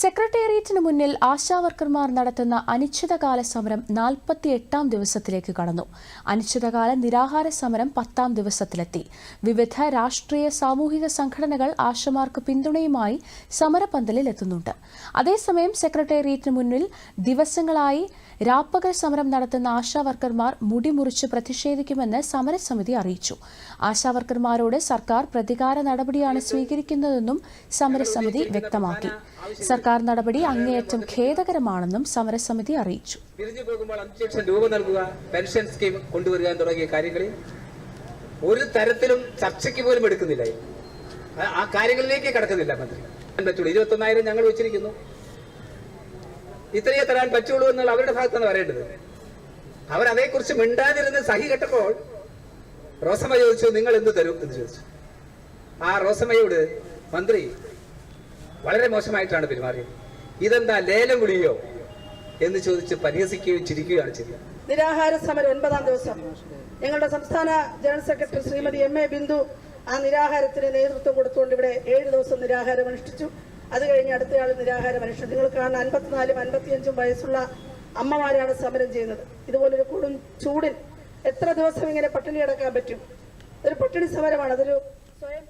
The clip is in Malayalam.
സെക്രട്ടേറിയറ്റിന് മുന്നിൽ ആശാവർക്കർമാർ നടത്തുന്ന അനിശ്ചിതകാല സമരം നാൽപ്പത്തിയെട്ടാം ദിവസത്തിലേക്ക് കടന്നു. അനിശ്ചിതകാല നിരാഹാര സമരം പത്താം ദിവസത്തിലെത്തി. വിവിധ രാഷ്ട്രീയ സാമൂഹിക സംഘടനകൾ ആശമാർക്ക് പിന്തുണയുമായി സമരപന്തലിൽ എത്തുന്നുണ്ട്. അതേസമയം സെക്രട്ടേറിയറ്റിന് മുന്നിൽ ദിവസങ്ങളായി രാപ്പകൽ സമരം നടത്തുന്ന ആശാവർക്കർമാർ മുടിമുറിച്ച് പ്രതിഷേധിക്കുമെന്ന് സമരസമിതി അറിയിച്ചു. ആശാവർക്കർമാരോട് സർക്കാർ പ്രതികാര നടപടിയാണ് സ്വീകരിക്കുന്നതെന്നും സമരസമിതി വ്യക്തമാക്കി. സർക്കാർ നടപടി അങ്ങേയറ്റം ഖേദകരമാണെന്നും സമരസമിതി അറിയിച്ചു. പോകുമ്പോൾ രൂപ പെൻഷൻ സ്കീം ഒരു തരത്തിലും ചർച്ചയ്ക്ക് പോലും എടുക്കുന്നില്ല. ആ- കാര്യങ്ങളിലേക്ക് കടക്കുന്നില്ല മന്ത്രി. പറ്റുള്ളൂ. ഇരുപത്തൊന്നായിരം ഞങ്ങൾ വെച്ചിരിക്കുന്നു. ഇത്രയേ തരാൻ പറ്റുള്ളൂ എന്നുള്ള അവരുടെ ഭാഗത്താണ് പറയേണ്ടത്. അവർ അതേക്കുറിച്ച് മിണ്ടാതിരുന്ന് സഹി കെട്ടപ്പോൾ റോസമ്മ ചോദിച്ചു നിങ്ങൾ എന്ത് തരും? എന്ന് ചോദിച്ചു. ആ റോസമ്മയോട് മന്ത്രി വളരെ മോശമായിട്ടാണ് പെരുമാറിയത്. ഇതെന്താ ലേലം വിളിയോ എന്ന് ചോദിച്ച് പരിഹസിക്കുകയും ചിരിക്കുകയാണ് ചെയ്തത്. നിരാഹാര സമരം ഒൻപതാം ദിവസം. ഞങ്ങളുടെ സംസ്ഥാന general secretary Shrimati M A Bindu ആ നിരാഹാരത്തിന് നേതൃത്വം കൊടുത്തുകൊണ്ട് ഇവിടെ ഏഴ് ദിവസം നിരാഹാരം അനുഷ്ഠിച്ചു. അത് കഴിഞ്ഞ് അടുത്തയാൾ നിരാഹാരം അനുഷ്ഠിച്ചു. നിങ്ങൾ കാണുന്ന അൻപത്തിനാലും അൻപത്തിയഞ്ചും വയസ്സുള്ള അമ്മമാരാണ് സമരം ചെയ്യുന്നത്. ഇതുപോലൊരു കൊടും ചൂടിൽ എത്ര ദിവസം ഇങ്ങനെ പട്ടിണി കിടക്കാൻ പറ്റും? ഒരു പട്ടിണി സമരമാണ്. അതൊരു സ്വയം